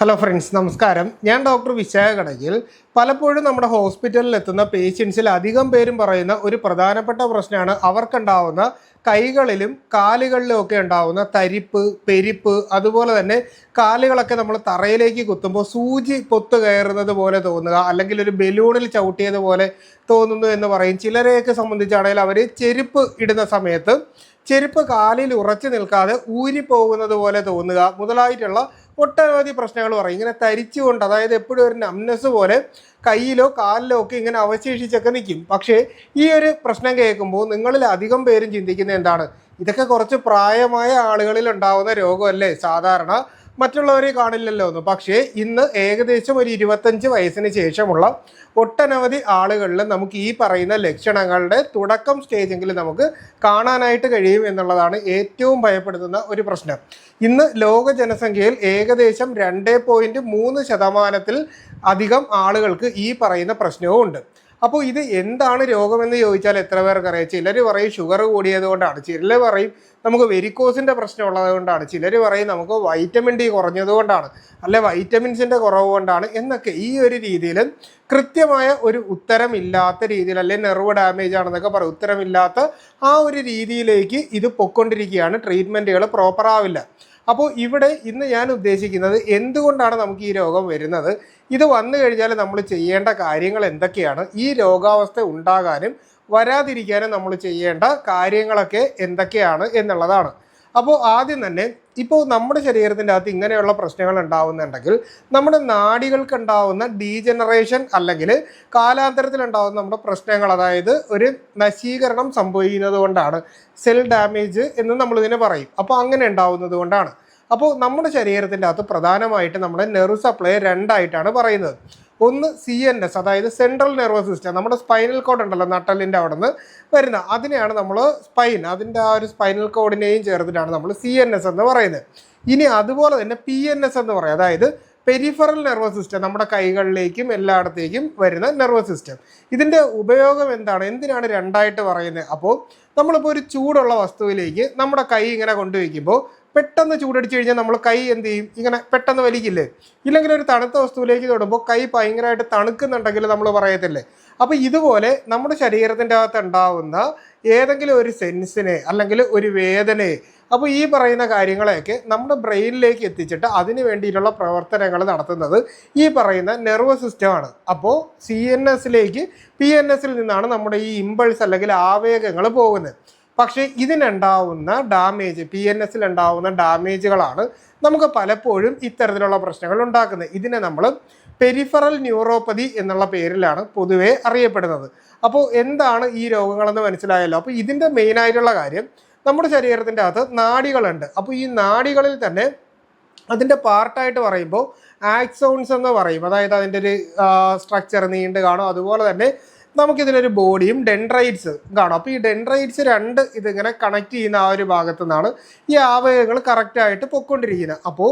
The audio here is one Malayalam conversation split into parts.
ഹലോ ഫ്രണ്ട്സ് നമസ്കാരം. ഞാൻ ഡോക്ടർ വിശാഖ കടകിൽ പലപ്പോഴും നമ്മുടെ ഹോസ്പിറ്റലിൽ എത്തുന്ന പേഷ്യൻസിൽ അധികം പേരും പറയുന്ന ഒരു പ്രധാനപ്പെട്ട പ്രശ്നമാണ് അവർക്കുണ്ടാവുന്ന കൈകളിലും കാലുകളിലും ഒക്കെ ഉണ്ടാവുന്ന തരിപ്പ് പെരിപ്പ് അതുപോലെ തന്നെ കാലുകളൊക്കെ നമ്മൾ തറയിലേക്ക് കുത്തുമ്പോൾ സൂചി പൊത്തു കയറുന്നത് പോലെ തോന്നുക അല്ലെങ്കിൽ ഒരു ബലൂണിൽ ചവിട്ടിയത് പോലെ തോന്നുന്നു എന്ന് പറയും. ചിലരെയൊക്കെ സംബന്ധിച്ചാണെങ്കിൽ അവർ ചെരുപ്പ് ഇടുന്ന സമയത്ത് ചെരുപ്പ് കാലിൽ ഉറച്ചു നിൽക്കാതെ ഊരിപ്പോകുന്നത് പോലെ തോന്നുക. മുതലായിട്ടുള്ള ഒട്ടനവധി പ്രശ്നങ്ങൾ പറയും. ഇങ്ങനെ തരിച്ചുകൊണ്ട് അതായത് എപ്പോഴും ഒരു നംനസ് പോലെ കയ്യിലോ കാലിലോ ഒക്കെ ഇങ്ങനെ അവശേഷിച്ചൊക്കെ നിൽക്കും. പക്ഷേ ഈ ഒരു പ്രശ്നം കേൾക്കുമ്പോൾ നിങ്ങളിൽ അധികം പേരും ചിന്തിക്കുന്നത് എന്താണ്? ഇതൊക്കെ കുറച്ച് പ്രായമായ ആളുകളിൽ ഉണ്ടാകുന്ന രോഗമല്ലേ? സാധാരണ മറ്റുള്ളവരെ കാണില്ലല്ലോ എന്ന്. പക്ഷേ ഇന്ന് ഏകദേശം ഒരു ഇരുപത്തഞ്ച് വയസ്സിന് ശേഷമുള്ള ഒട്ടനവധി ആളുകളിൽ നമുക്ക് ഈ പറയുന്ന ലക്ഷണങ്ങളുടെ തുടക്കം സ്റ്റേജെങ്കിലും നമുക്ക് കാണാനായിട്ട് കഴിയും എന്നുള്ളതാണ് ഏറ്റവും ഭയപ്പെടുത്തുന്ന ഒരു പ്രശ്നം. ഇന്ന് ലോക ജനസംഖ്യയിൽ ഏകദേശം രണ്ട് പോയിന്റ് മൂന്ന് ശതമാനത്തിൽ അധികം ആളുകൾക്ക് ഈ പറയുന്ന പ്രശ്നവും ഉണ്ട്. അപ്പോൾ ഇത് എന്താണ് രോഗമെന്ന് ചോദിച്ചാൽ എത്ര പേർക്ക് അറിയാം? ചിലർ പറയും ഷുഗർ കൂടിയത് കൊണ്ടാണ്. ചിലർ പറയും നമുക്ക് വെരിക്കോസിന്റെ പ്രശ്നം ഉള്ളത് കൊണ്ടാണ്. ചിലർ പറയും നമുക്ക് വൈറ്റമിൻ ഡി കുറഞ്ഞത് കൊണ്ടാണ്. അല്ലെ വൈറ്റമിൻസിന്റെ കുറവ് കൊണ്ടാണ് എന്നൊക്കെ ഈ ഒരു രീതിയിൽ കൃത്യമായ ഒരു ഉത്തരമില്ലാത്ത രീതിയിൽ അല്ലെ നെർവ് ഡാമേജ് ആണെന്നൊക്കെ പറയും. ഉത്തരമില്ലാത്ത ആ ഒരു രീതിയിലേക്ക് ഇത് പൊക്കൊണ്ടിരിക്കുകയാണ് ട്രീറ്റ്മെന്റുകൾ പ്രോപ്പർ ആവില്ല. അപ്പോൾ ഇവിടെ ഇന്ന് ഞാൻ ഉദ്ദേശിക്കുന്നത് എന്തുകൊണ്ടാണ് നമുക്ക് ഈ രോഗം വരുന്നത്? ഇത് വന്നു കഴിഞ്ഞാൽ നമ്മൾ ചെയ്യേണ്ട കാര്യങ്ങൾ എന്തൊക്കെയാണ്? ഈ രോഗാവസ്ഥ ഉണ്ടാകാനും വരാതിരിക്കാനും നമ്മൾ ചെയ്യേണ്ട കാര്യങ്ങളൊക്കെ എന്തൊക്കെയാണ് എന്നുള്ളതാണ്. അപ്പോൾ ആദ്യം തന്നെ ഇപ്പോൾ നമ്മുടെ ശരീരത്തിന്റെ അകത്ത് ഇങ്ങനെയുള്ള പ്രശ്നങ്ങൾ ഉണ്ടാവുന്നുണ്ടെങ്കിൽ നമ്മുടെ നാടികൾക്ക് ഉണ്ടാവുന്ന ഡീജനറേഷൻ അല്ലെങ്കിൽ കാലാന്തരത്തിൽ ഉണ്ടാവുന്ന നമ്മുടെ പ്രശ്നങ്ങൾ അതായത് ഒരു നശീകരണം സംഭവിക്കുന്നത് കൊണ്ടാണ് സെൽ ഡാമേജ് എന്ന് നമ്മളിതിനെ പറയും. അപ്പോൾ അങ്ങനെ ഉണ്ടാവുന്നത് കൊണ്ടാണ്. അപ്പോൾ നമ്മുടെ ശരീരത്തിന്റെ അകത്ത് പ്രധാനമായിട്ട് നമ്മുടെ നെർവ് സപ്ലൈ രണ്ടായിട്ടാണ് പറയുന്നത്. ഒന്ന് സി എൻ എസ് അതായത് സെൻട്രൽ നെർവസ് സിസ്റ്റം നമ്മുടെ സ്പൈനൽ കോഡ് ഉണ്ടല്ലോ നട്ടലിന്റെ അവിടെ നിന്ന് വരുന്ന. അതിനെയാണ് നമ്മൾ സ്പൈൻ അതിന്റെ ആ ഒരു സ്പൈനൽ കോഡിനെയും ചേർത്തിട്ടാണ് നമ്മൾ സി എൻ എസ് എന്ന് പറയുന്നത്. ഇനി അതുപോലെ തന്നെ പി എൻ എസ് എന്ന് പറയും. അതായത് പെരിഫറൽ നെർവസ് സിസ്റ്റം നമ്മുടെ കൈകളിലേക്കും എല്ലായിടത്തേക്കും വരുന്ന നെർവസ് സിസ്റ്റം ഇതിന്റെ ഉപയോഗം എന്താണ്? എന്തിനാണ് രണ്ടായിട്ട് പറയുന്നത്? അപ്പോൾ നമ്മളിപ്പോൾ ഒരു ചൂടുള്ള വസ്തുവിലേക്ക് നമ്മുടെ കൈ ഇങ്ങനെ കൊണ്ടുവയ്ക്കുമ്പോൾ പെട്ടെന്ന് ചൂടടിച്ച് കഴിഞ്ഞാൽ നമ്മൾ കൈ എന്ത് ചെയ്യും? ഇങ്ങനെ പെട്ടെന്ന് വലിക്കില്ലേ? ഇല്ലെങ്കിൽ ഒരു തണുത്ത വസ്തുവിലേക്ക് തൊടുമ്പോൾ കൈ ഭയങ്കരമായിട്ട് തണുക്കുന്നുണ്ടെങ്കിൽ നമ്മൾ പറയത്തില്ലേ? അപ്പോൾ ഇതുപോലെ നമ്മുടെ ശരീരത്തിന്റെ അകത്ത് ഉണ്ടാവുന്ന ഏതെങ്കിലും ഒരു സെൻസിനെ അല്ലെങ്കിൽ ഒരു വേദനയെ അപ്പോൾ ഈ പറയുന്ന കാര്യങ്ങളെയൊക്കെ നമ്മുടെ ബ്രെയിനിലേക്ക് എത്തിച്ചിട്ട് അതിന് വേണ്ടിയിട്ടുള്ള പ്രവർത്തനങ്ങൾ നടത്തുന്നത് ഈ പറയുന്ന നെർവസ് സിസ്റ്റമാണ് അപ്പോൾ സി എൻ എസിലേക്ക് പി എൻ എസിൽ നിന്നാണ് നമ്മുടെ ഈ ഇമ്പൾസ് അല്ലെങ്കിൽ ആവേഗങ്ങൾ പോകുന്നത്. പക്ഷേ ഇതിനുണ്ടാവുന്ന ഡാമേജ് പി എൻ എസിൽ ഉണ്ടാവുന്ന ഡാമേജുകളാണ് നമുക്ക് പലപ്പോഴും ഇത്തരത്തിലുള്ള പ്രശ്നങ്ങൾ ഉണ്ടാക്കുന്നത്. ഇതിനെ നമ്മൾ പെരിഫറൽ ന്യൂറോപ്പതി എന്നുള്ള പേരിലാണ് പൊതുവെ അറിയപ്പെടുന്നത്. അപ്പോൾ എന്താണ് ഈ രോഗങ്ങളെന്ന് മനസ്സിലായല്ലോ. അപ്പോൾ ഇതിന്റെ മെയിനായിട്ടുള്ള കാര്യം നമ്മുടെ ശരീരത്തിന്റെ അകത്ത് നാടികളുണ്ട്. അപ്പോൾ ഈ നാടികളിൽ തന്നെ അതിന്റെ പാർട്ടായിട്ട് പറയുമ്പോൾ ആക്സോൺസ് എന്ന് പറയും. അതായത് അതിന്റെ ഒരു സ്ട്രക്ചർ നീണ്ട് കാണും. അതുപോലെ തന്നെ നമുക്കിതിലൊരു ബോഡിയും ഡെൻഡ്രൈറ്റ്സ് കാണും. അപ്പോൾ ഈ ഡെൻഡ്രൈറ്റ്സ് രണ്ട് ഇതിങ്ങനെ കണക്ട് ചെയ്യുന്ന ആ ഒരു ഭാഗത്തു നിന്നാണ് ഈ അവയവങ്ങൾ കറക്റ്റായിട്ട് പൊയ്ക്കൊണ്ടിരിക്കുന്നത്. അപ്പോൾ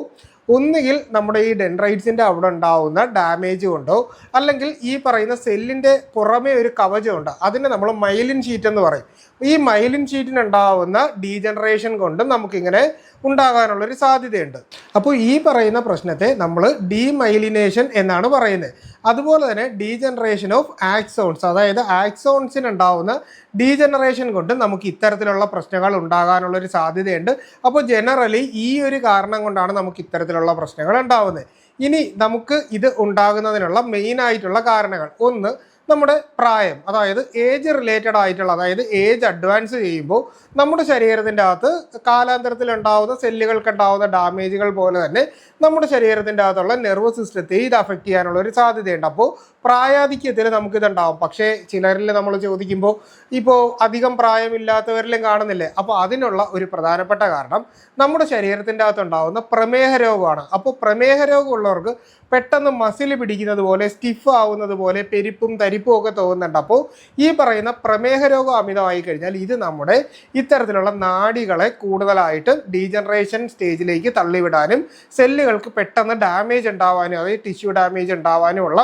ഒന്നുകിൽ നമ്മുടെ ഈ ഡെൻഡ്രൈറ്റ്സിന്റെ അവിടെ ഉണ്ടാവുന്ന ഡാമേജ് കൊണ്ടോ അല്ലെങ്കിൽ ഈ പറയുന്ന സെല്ലിന്റെ പുറമേ ഒരു കവചമുണ്ട് അതിനെ നമ്മൾ മൈലിൻ ഷീറ്റ് എന്ന് പറയും. ഈ മൈലിൻ ഷീറ്റിനുണ്ടാവുന്ന ഡീജനറേഷൻ കൊണ്ടും നമുക്കിങ്ങനെ ഉണ്ടാകാനുള്ളൊരു സാധ്യതയുണ്ട്. അപ്പോൾ ഈ പറയുന്ന പ്രശ്നത്തെ നമ്മൾ ഡീമൈലിനേഷൻ എന്നാണ് പറയുന്നത്. അതുപോലെ തന്നെ ഡീജനറേഷൻ ഓഫ് ആക്സോൺസ് അതായത് ആക്സോൺസിന് ഉണ്ടാവുന്ന ഡീജനറേഷൻ കൊണ്ട് നമുക്ക് ഇത്തരത്തിലുള്ള പ്രശ്നങ്ങൾ ഉണ്ടാകാനുള്ളൊരു സാധ്യതയുണ്ട്. അപ്പോൾ ജനറലി ഈ ഒരു കാരണം കൊണ്ടാണ് നമുക്ക് ഇത്തരത്തിലുള്ള പ്രശ്നങ്ങൾ ഉണ്ടാവുന്നത്. ഇനി നമുക്ക് ഇത് ഉണ്ടാകുന്നതിനുള്ള മെയിൻ ആയിട്ടുള്ള കാരണങ്ങൾ. ഒന്ന് നമ്മുടെ പ്രായം അതായത് ഏജ് റിലേറ്റഡ് ആയിട്ടുള്ള അതായത് ഏജ് അഡ്വാൻസ് ചെയ്യുമ്പോൾ നമ്മുടെ ശരീരത്തിന്റെ അകത്ത് കാലാന്തരത്തിൽ ഉണ്ടാവുന്ന സെല്ലുകൾക്ക് ഉണ്ടാവുന്ന ഡാമേജുകൾ പോലെ തന്നെ നമ്മുടെ ശരീരത്തിന്റെ അകത്തുള്ള നെർവസ് സിസ്റ്റത്തെ ഇത് അഫക്റ്റ് ചെയ്യാനുള്ള ഒരു സാധ്യതയുണ്ട്. അപ്പോൾ പ്രായാധിക്യത്തിൽ നമുക്കിതുണ്ടാവും പക്ഷേ ചിലരിൽ നമ്മൾ ചോദിക്കുമ്പോൾ ഇപ്പോൾ അധികം പ്രായമില്ലാത്തവരിലും കാണുന്നില്ലേ? അപ്പോൾ അതിനുള്ള ഒരു പ്രധാനപ്പെട്ട കാരണം നമ്മുടെ ശരീരത്തിന്റെ അകത്തുണ്ടാവുന്ന പ്രമേഹ രോഗമാണ്. അപ്പോൾ പ്രമേഹ രോഗമുള്ളവർക്ക് പെട്ടെന്ന് മസിൽ പിടിക്കുന്നത് പോലെ സ്റ്റിഫ് ആവുന്നത് പോലെ പെരിപ്പും തരിപ്പും ഒക്കെ തോന്നുന്നുണ്ട്. അപ്പോൾ ഈ പറയുന്ന പ്രമേഹ രോഗം അമിതമായി കഴിഞ്ഞാൽ ഇത് നമ്മുടെ ഇത്തരത്തിലുള്ള നാടികളെ കൂടുതലായിട്ട് ഡീജനറേഷൻ സ്റ്റേജിലേക്ക് തള്ളിവിടാനും സെല്ലുകൾക്ക് പെട്ടെന്ന് ഡാമേജ് ഉണ്ടാവാനും അതായത് ടിഷ്യൂ ഡാമേജ് ഉണ്ടാവാനുമുള്ള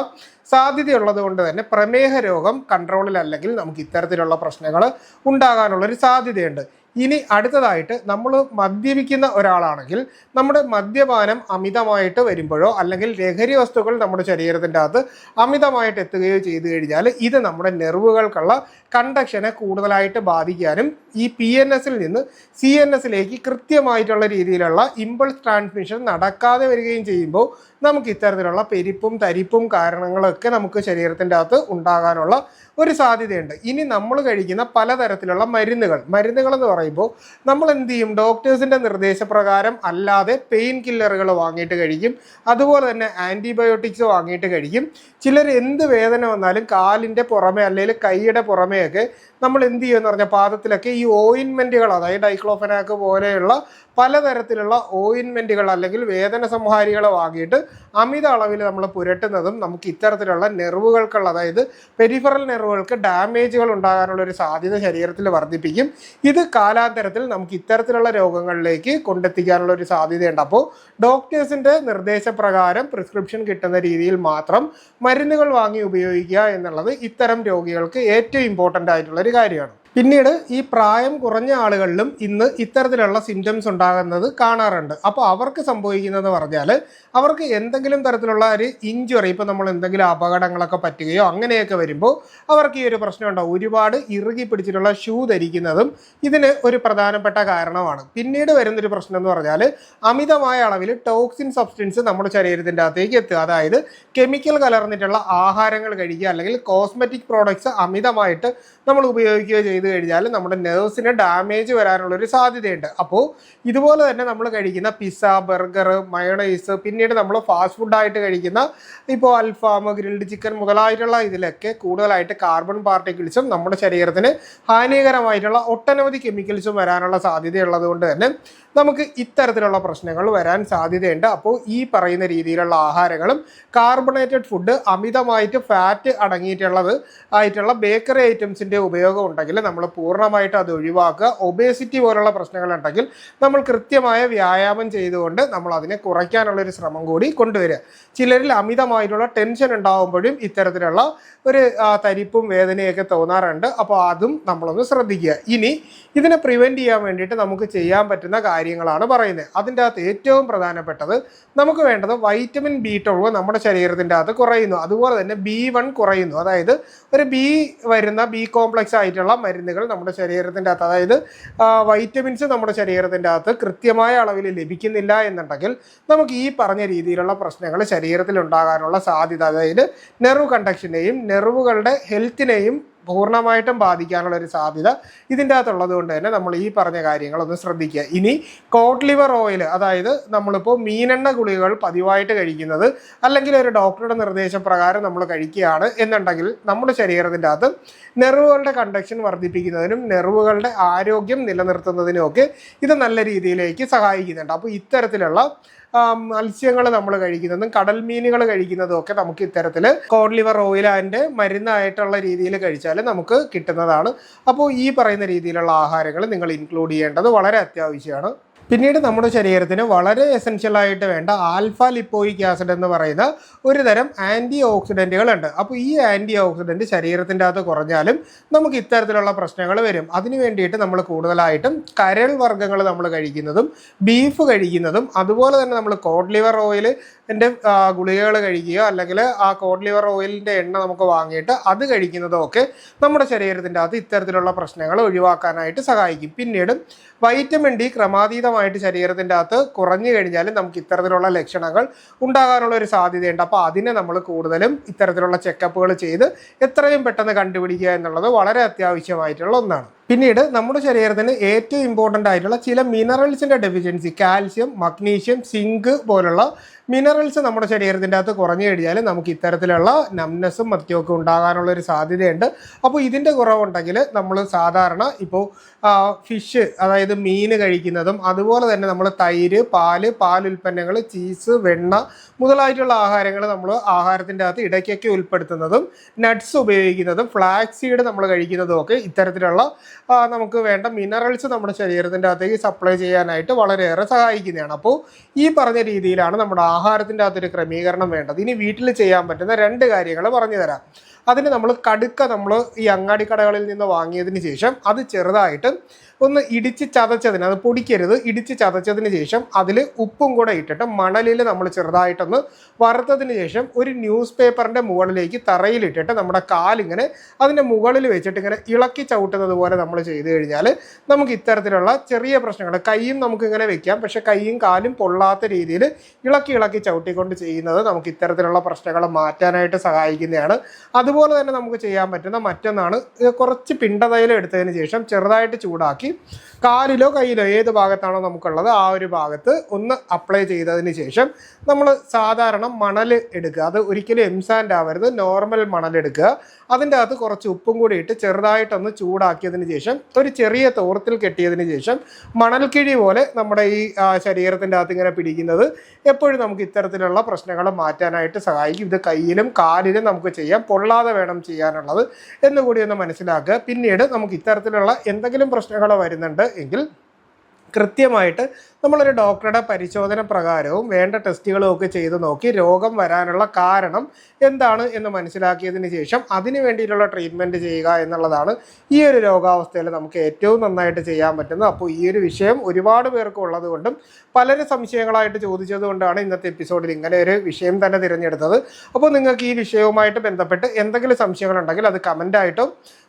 സാധ്യതയുള്ളത് കൊണ്ട് തന്നെ പ്രമേഹ രോഗം കൺട്രോളിലല്ലെങ്കിൽ നമുക്ക് ഇത്തരത്തിലുള്ള പ്രശ്നങ്ങൾ ഉണ്ടാകാനുള്ളൊരു സാധ്യതയുണ്ട്. ഇനി അടുത്തതായിട്ട് നമ്മൾ മദ്യപിക്കുന്ന ഒരാളാണെങ്കിൽ നമ്മുടെ മദ്യപാനം അമിതമായിട്ട് വരുമ്പോഴോ അല്ലെങ്കിൽ ലഹരി വസ്തുക്കൾ നമ്മുടെ ശരീരത്തിന്റെ അകത്ത് അമിതമായിട്ട് എത്തുകയോ ചെയ്തു കഴിഞ്ഞാൽ ഇത് നമ്മുടെ നെർവുകൾക്കുള്ള കണ്ടക്ഷനെ കൂടുതലായിട്ട് ബാധിക്കാനും ഈ പി എൻ എസിൽ നിന്ന് സി എൻ എസിലേക്ക് കൃത്യമായിട്ടുള്ള രീതിയിലുള്ള ഇമ്പൾസ് ട്രാൻസ്മിഷൻ നടക്കാതെ വരികയും ചെയ്യുമ്പോൾ നമുക്ക് ഇത്തരത്തിലുള്ള പെരിപ്പും തരിപ്പും കാരണങ്ങളൊക്കെ നമുക്ക് ശരീരത്തിന്റെ അകത്ത് ഉണ്ടാകാനുള്ള ഒരു സാധ്യതയുണ്ട്. ഇനി നമ്മൾ കഴിക്കുന്ന പലതരത്തിലുള്ള മരുന്നുകൾ. മരുന്നുകൾ എന്ന് പറയുമ്പോൾ നമ്മൾ എന്ത് ചെയ്യും? ഡോക്ടേഴ്സിന്റെ നിർദ്ദേശപ്രകാരം അല്ലാതെ പെയിൻ കില്ലറുകൾ വാങ്ങിയിട്ട് കഴിക്കും. അതുപോലെ തന്നെ ആന്റിബയോട്ടിക്സ് വാങ്ങിയിട്ട് കഴിക്കും. ചിലർ എന്ത് വേദന വന്നാലും കാലിന്റെ പുറമെ അല്ലെങ്കിൽ കൈയുടെ പുറമെയൊക്കെ നമ്മൾ എന്ത് ചെയ്യുമെന്ന് പറഞ്ഞാൽ പാദത്തിലൊക്കെ ഈ ഓയിൻമെന്റുകൾ അതായത് ഡൈക്ലോഫനാക്ക് പോലെയുള്ള പലതരത്തിലുള്ള ഓയിൻമെന്റുകൾ അല്ലെങ്കിൽ വേദന സംഹാരികൾ വാങ്ങിയിട്ട് അമിത അളവിൽ നമ്മൾ പുരട്ടുന്നതും നമുക്ക് ഇത്തരത്തിലുള്ള നെർവുകൾക്കുള്ള അതായത് പെരിഫറൽ നെർവുകൾക്ക് ഡാമേജുകൾ ഉണ്ടാകാനുള്ള ഒരു സാധ്യത ശരീരത്തിൽ വർദ്ധിപ്പിക്കും. ഇത് കാലാന്തരത്തിൽ നമുക്ക് ഇത്തരത്തിലുള്ള രോഗങ്ങളിലേക്ക് കൊണ്ടെത്തിക്കാനുള്ള ഒരു സാധ്യതയുണ്ട്. അപ്പോൾ ഡോക്ടേഴ്സിന്റെ നിർദ്ദേശപ്രകാരം പ്രിസ്ക്രിപ്ഷൻ കിട്ടുന്ന രീതിയിൽ മാത്രം മരുന്നുകൾ വാങ്ങി ഉപയോഗിക്കുക എന്നുള്ളത് ഇത്തരം രോഗികൾക്ക് ഏറ്റവും ഇമ്പോർട്ടന്റ് ആയിട്ടുള്ള ഒരു കാര്യമാണ്. പിന്നീട് ഈ പ്രായം കുറഞ്ഞ ആളുകളിലും ഇന്ന് ഇത്തരത്തിലുള്ള സിംറ്റംസ് ഉണ്ടാകുന്നത് കാണാറുണ്ട്. അപ്പോൾ അവർക്ക് സംഭവിക്കുന്നതെന്ന് പറഞ്ഞാൽ അവർക്ക് എന്തെങ്കിലും തരത്തിലുള്ള ഒരു ഇഞ്ചുറി ഇപ്പോൾ നമ്മൾ എന്തെങ്കിലും അപകടങ്ങളൊക്കെ പറ്റുകയോ അങ്ങനെയൊക്കെ വരുമ്പോൾ അവർക്ക് ഈ ഒരു പ്രശ്നം ഉണ്ടാവും ഒരുപാട് ഇറുകി പിടിച്ചിട്ടുള്ള ഷൂ ധരിക്കുന്നതും ഇതിന് ഒരു പ്രധാനപ്പെട്ട കാരണമാണ്. പിന്നീട് വരുന്നൊരു പ്രശ്നം എന്ന് പറഞ്ഞാൽ അമിതമായ അളവിൽ ടോക്സിൻ സബ്സ്റ്റൻസ് നമ്മുടെ ശരീരത്തിന്റെ അകത്തേക്ക് എത്തുക. അതായത് കെമിക്കൽ കലർന്നിട്ടുള്ള ആഹാരങ്ങൾ കഴിക്കുക അല്ലെങ്കിൽ കോസ്മെറ്റിക് പ്രോഡക്ട്സ് അമിതമായിട്ട് നമ്മൾ ഉപയോഗിക്കുകയോ കഴിഞ്ഞാൽ നമ്മുടെ നെർവ്സിന് ഡാമേജ് വരാനുള്ള ഒരു സാധ്യതയുണ്ട്. അപ്പോൾ ഇതുപോലെ തന്നെ നമ്മൾ കഴിക്കുന്ന പിസ്സ ബർഗർ മയണൈസ് പിന്നീട് നമ്മൾ ഫാസ്റ്റ് ഫുഡായിട്ട് കഴിക്കുന്ന ഇപ്പോൾ അൽഫാം ഗ്രിൽഡ് ചിക്കൻ മുതലായിട്ടുള്ള ഇതിലൊക്കെ കൂടുതലായിട്ട് കാർബൺ പാർട്ടിക്കിൾസും നമ്മുടെ ശരീരത്തിന് ഹാനികരമായിട്ടുള്ള ഒട്ടനവധി കെമിക്കൽസും വരാനുള്ള സാധ്യതയുള്ളത് കൊണ്ട് തന്നെ നമുക്ക് ഇത്തരത്തിലുള്ള പ്രശ്നങ്ങൾ വരാൻ സാധ്യതയുണ്ട്. അപ്പോൾ ഈ പറയുന്ന രീതിയിലുള്ള ആഹാരങ്ങളും കാർബണേറ്റഡ് ഫുഡ് അമിതമായിട്ട് ഫാറ്റ് അടങ്ങിയിട്ടുള്ളത് ആയിട്ടുള്ള ബേക്കറി ഐറ്റംസിന്റെ ഉപയോഗം ഉണ്ടെങ്കിൽ നമ്മൾ പൂർണമായിട്ട് അത് ഒഴിവാക്കുക. ഒബേസിറ്റി പോലുള്ള പ്രശ്നങ്ങളുണ്ടെങ്കിൽ നമ്മൾ കൃത്യമായ വ്യായാമം ചെയ്തുകൊണ്ട് നമ്മൾ അതിനെ കുറയ്ക്കാനുള്ള ഒരു ശ്രമം കൂടി കൊണ്ടുവരിക. ചിലരിൽ അമിതമായിട്ടുള്ള ടെൻഷൻ ഉണ്ടാകുമ്പോഴും ഇത്തരത്തിലുള്ള ഒരു തരിപ്പും വേദനയൊക്കെ തോന്നാറുണ്ട്. അപ്പോൾ അതും നമ്മളൊന്ന് ശ്രദ്ധിക്കുക. ഇനി ഇതിനെ പ്രിവെന്റ് ചെയ്യാൻ വേണ്ടിയിട്ട് നമുക്ക് ചെയ്യാൻ പറ്റുന്ന കാര്യങ്ങളാണ് പറയുന്നത്. അതിന്റെ അകത്ത് ഏറ്റവും പ്രധാനപ്പെട്ടത് നമുക്ക് വേണ്ടത് വൈറ്റമിൻ ബി ട്വൽവ് നമ്മുടെ ശരീരത്തിന്റെ അകത്ത് കുറയുന്നു. അതുപോലെ തന്നെ ബി വൺ കുറയുന്നു. അതായത് ഒരു ബി വരുന്ന ബി കോംപ്ലക്സ് ആയിട്ടുള്ള മരുന്നുകൾ നമ്മുടെ ശരീരത്തിന്റെ അകത്ത് അതായത് വൈറ്റമിൻസ് നമ്മുടെ ശരീരത്തിന്റെ അകത്ത് കൃത്യമായ അളവിൽ ലഭിക്കുന്നില്ല എന്നുണ്ടെങ്കിൽ നമുക്ക് ഈ പറഞ്ഞ രീതിയിലുള്ള പ്രശ്നങ്ങൾ ശരീരത്തിൽ ഉണ്ടാകാനുള്ള സാധ്യത അതായത് നെർവ് കണ്ടക്ഷനെയും നെർവുകളുടെ ഹെൽത്തിനെയും പൂർണമായിട്ടും ബാധിക്കാനുള്ള ഒരു സാധ്യത ഇതിന്റെ അകത്തുള്ളത് കൊണ്ട് തന്നെ നമ്മൾ ഈ പറഞ്ഞ കാര്യങ്ങളൊന്ന് ശ്രദ്ധിക്കുക. ഇനി കോട്ട് ലിവർ ഓയിൽ അതായത് നമ്മളിപ്പോൾ മീനെണ്ണ ഗുളികകൾ പതിവായിട്ട് കഴിക്കുന്നത് അല്ലെങ്കിൽ ഒരു ഡോക്ടറുടെ നിർദ്ദേശപ്രകാരം നമ്മൾ കഴിക്കുകയാണ് എന്നുണ്ടെങ്കിൽ നമ്മുടെ ശരീരത്തിന്റെ അകത്ത് നെർവുകളുടെ കണ്ടക്ഷൻ വർദ്ധിപ്പിക്കുന്നതിനും നെർവുകളുടെ ആരോഗ്യം നിലനിർത്തുന്നതിനും ഒക്കെ ഇത് നല്ല രീതിയിലേക്ക് സഹായിക്കുന്നുണ്ട്. അപ്പോൾ ഇത്തരത്തിലുള്ള മത്സ്യങ്ങൾ നമ്മൾ കഴിക്കുന്നതും കടൽ മീനുകൾ കഴിക്കുന്നതും ഒക്കെ നമുക്ക് ഇത്തരത്തിൽ കോഡ് ലിവർ ഓയിൽ അതിന്റെ മരുന്നായിട്ടുള്ള രീതിയിൽ കഴിച്ചാൽ നമുക്ക് കിട്ടുന്നതാണ്. അപ്പോൾ ഈ പറയുന്ന രീതിയിലുള്ള ആഹാരങ്ങൾ നിങ്ങൾ ഇൻക്ലൂഡ് ചെയ്യേണ്ടത് വളരെ അത്യാവശ്യമാണ്. പിന്നീട് നമ്മുടെ ശരീരത്തിന് വളരെ എസെൻഷ്യൽ ആയിട്ട് വേണ്ട ആൽഫ ലിപ്പോയിക് ആസിഡ് എന്ന് പറയുന്ന ഒരു തരം ആന്റി ഓക്സിഡന്റുകൾ ഉണ്ട്. അപ്പോൾ ഈ ആന്റി ഓക്സിഡന്റ് ശരീരത്തിന്റെ അകത്ത് കുറഞ്ഞാലും നമുക്ക് ഇത്തരത്തിലുള്ള പ്രശ്നങ്ങൾ വരും. അതിനു വേണ്ടിയിട്ട് നമ്മൾ കൂടുതലായിട്ടും കരൾ വർഗങ്ങൾ നമ്മൾ കഴിക്കുന്നതും ബീഫ് കഴിക്കുന്നതും അതുപോലെ തന്നെ നമ്മൾ കോഡ് ലിവർ ഓയിൽ എന്റെ ഗുളികകൾ കഴിക്കുകയോ അല്ലെങ്കിൽ ആ കോഡ് ലിവർ ഓയിലിന്റെ എണ്ണ നമുക്ക് വാങ്ങിയിട്ട് അത് കഴിക്കുന്നതും ഒക്കെ നമ്മുടെ ശരീരത്തിന്റെ അകത്ത് ഇത്തരത്തിലുള്ള പ്രശ്നങ്ങൾ ഒഴിവാക്കാനായിട്ട് സഹായിക്കും. പിന്നീട് വൈറ്റമിൻ ഡി ക്രമാതീതമായിട്ട് ശരീരത്തിന്റെ അകത്ത് കുറഞ്ഞു കഴിഞ്ഞാൽ നമുക്ക് ഇത്തരത്തിലുള്ള ലക്ഷണങ്ങൾ ഉണ്ടാകാനുള്ള ഒരു സാധ്യതയുണ്ട്. അപ്പോൾ അതിനെ നമ്മൾ കൂടുതലും ഇത്തരത്തിലുള്ള ചെക്കപ്പുകൾ ചെയ്ത് എത്രയും പെട്ടെന്ന് കണ്ടുപിടിക്കുക എന്നുള്ളത് വളരെ അത്യാവശ്യമായിട്ടുള്ള ഒന്നാണ്. പിന്നീട് നമ്മുടെ ശരീരത്തിന് ഏറ്റവും ഇമ്പോർട്ടന്റ് ആയിട്ടുള്ള ചില മിനറൽസിന്റെ ഡെഫിഷ്യൻസി കാൽസ്യം മഗ്നീഷ്യം സിങ്ക് പോലുള്ള മിനറൽസ് നമ്മുടെ ശരീരത്തിന്റെ അകത്ത് കുറഞ്ഞു കഴിഞ്ഞാൽ നമുക്ക് ഇത്തരത്തിലുള്ള നംനെസ്സും മറ്റുമൊക്കെ ഉണ്ടാകാനുള്ള ഒരു സാധ്യതയുണ്ട്. അപ്പോൾ ഇതിന്റെ കുറവുണ്ടെങ്കിൽ നമ്മൾ സാധാരണ ഇപ്പോൾ ഫിഷ് അതായത് മീൻ കഴിക്കുന്നതും അതുപോലെ തന്നെ നമ്മൾ തൈര് പാൽ പാലുൽപ്പന്നങ്ങൾ ചീസ് വെണ്ണ മുതലായിട്ടുള്ള ആഹാരങ്ങൾ നമ്മൾ ആഹാരത്തിന്റെ അകത്ത് ഇടയ്ക്കൊക്കെ ഉൾപ്പെടുത്തുന്നതും നട്ട്സ് ഉപയോഗിക്കുന്നതും ഫ്ലാക്സ് സീഡ് നമ്മൾ കഴിക്കുന്നതും ഒക്കെ ഇത്തരത്തിലുള്ള നമുക്ക് വേണ്ട മിനറൽസ് നമ്മുടെ ശരീരത്തിന്റെ അകത്തേക്ക് സപ്ലൈ ചെയ്യാനായിട്ട് വളരെയേറെ സഹായിക്കുന്നതാണ്. അപ്പോൾ ഈ പറഞ്ഞ രീതിയിലാണ് നമ്മുടെ ആഹാരത്തിന്റെ അകത്തൊരു ക്രമീകരണം വേണ്ടത്. ഇനി വീട്ടിൽ ചെയ്യാൻ പറ്റുന്ന രണ്ട് കാര്യങ്ങൾ പറഞ്ഞു തരാം അതിന് നമ്മൾ കടുക്ക നമ്മൾ ഈ അങ്ങാടി കടകളിൽ നിന്ന് വാങ്ങിയതിന് ശേഷം അത് ചെറുതായിട്ട് ഒന്ന് ഇടിച്ച് ചതച്ചതിന് അത് പൊടിക്കരുത് ഇടിച്ച് ചതച്ചതിന് ശേഷം അതിൽ ഉപ്പും കൂടെ ഇട്ടിട്ട് മണലിൽ നമ്മൾ ചെറുതായിട്ടൊന്ന് വറുത്തതിന് ശേഷം ഒരു ന്യൂസ് പേപ്പറിന്റെ മുകളിലേക്ക് തറയിലിട്ടിട്ട് നമ്മുടെ കാലിങ്ങനെ അതിന്റെ മുകളിൽ വെച്ചിട്ട് ഇങ്ങനെ ഇളക്കി ചവിട്ടുന്നത് പോലെ നമ്മൾ ചെയ്തു കഴിഞ്ഞാൽ നമുക്ക് ഇത്തരത്തിലുള്ള ചെറിയ പ്രശ്നങ്ങൾ കൈയും നമുക്ക് ഇങ്ങനെ വെക്കാം. പക്ഷെ കൈയും കാലും പൊള്ളാത്ത രീതിയിൽ ഇളക്കി ഇളക്കി ചവിട്ടിക്കൊണ്ട് ചെയ്യുന്നത് നമുക്ക് ഇത്തരത്തിലുള്ള പ്രശ്നങ്ങൾ മാറ്റാനായിട്ട് സഹായിക്കുന്നതാണ്. അതുപോലെ തന്നെ നമുക്ക് ചെയ്യാൻ പറ്റുന്ന മറ്റൊന്നാണ് കുറച്ച് പിണ്ടതൈലം എടുത്തതിന് ശേഷം ചെറുതായിട്ട് ചൂടാക്കി കാലിലോ കയ്യിലോ ഏത് ഭാഗത്താണോ നമുക്കുള്ളത് ആ ഒരു ഭാഗത്ത് ഒന്ന് അപ്ലൈ ചെയ്തതിന് ശേഷം നമ്മൾ സാധാരണ മണൽ എടുക്കുക. അത് ഒരിക്കലും എംസാൻഡ് ആവരുത് നോർമൽ മണൽ എടുക്കുക. അതിന്റെ അകത്ത് കുറച്ച് ഉപ്പും കൂടി ഇട്ട് ചെറുതായിട്ടൊന്ന് ചൂടാക്കിയതിന് ശേഷം ഒരു ചെറിയ തോർത്തിൽ കെട്ടിയതിന് ശേഷം മണൽക്കിഴി പോലെ നമ്മുടെ ഈ ശരീരത്തിന്റെ അകത്ത് ഇങ്ങനെ പിടിക്കുന്നത് എപ്പോഴും നമുക്ക് ഇത്തരത്തിലുള്ള പ്രശ്നങ്ങൾ മാറ്റാനായിട്ട് സഹായിക്കും. ഇത് കയ്യിലും കാലിലും നമുക്ക് ചെയ്യാം. പൊള്ളാതെ വേണം ചെയ്യാനുള്ളത് എന്നുകൂടി ഒന്ന് മനസ്സിലാക്കുക. പിന്നീട് നമുക്ക് ഇത്തരത്തിലുള്ള എന്തെങ്കിലും പ്രശ്നങ്ങൾ വരുന്നുണ്ട് എങ്കിൽ കൃത്യമായിട്ട് നമ്മളൊരു ഡോക്ടറുടെ പരിശോധന പ്രകാരവും വേണ്ട ടെസ്റ്റുകളും ഒക്കെ ചെയ്ത് നോക്കി രോഗം വരാനുള്ള കാരണം എന്താണ് എന്ന് മനസ്സിലാക്കിയതിന് ശേഷം അതിന് വേണ്ടിയിട്ടുള്ള ട്രീറ്റ്മെന്റ് ചെയ്യുക എന്നുള്ളതാണ് ഈ ഒരു രോഗാവസ്ഥയിൽ നമുക്ക് ഏറ്റവും നന്നായിട്ട് ചെയ്യാൻ പറ്റുന്നത്. അപ്പോൾ ഈ ഒരു വിഷയം ഒരുപാട് പേർക്ക് ഉള്ളത് കൊണ്ടും പലരും സംശയങ്ങളായിട്ട് ചോദിച്ചതുകൊണ്ടാണ് ഇന്നത്തെ എപ്പിസോഡിൽ ഇങ്ങനെ ഒരു വിഷയം തന്നെ തിരഞ്ഞെടുത്തത്. അപ്പോൾ നിങ്ങൾക്ക് ഈ വിഷയവുമായിട്ട് ബന്ധപ്പെട്ട് എന്തെങ്കിലും സംശയങ്ങളുണ്ടെങ്കിൽ അത് കമന്റായിട്ടോ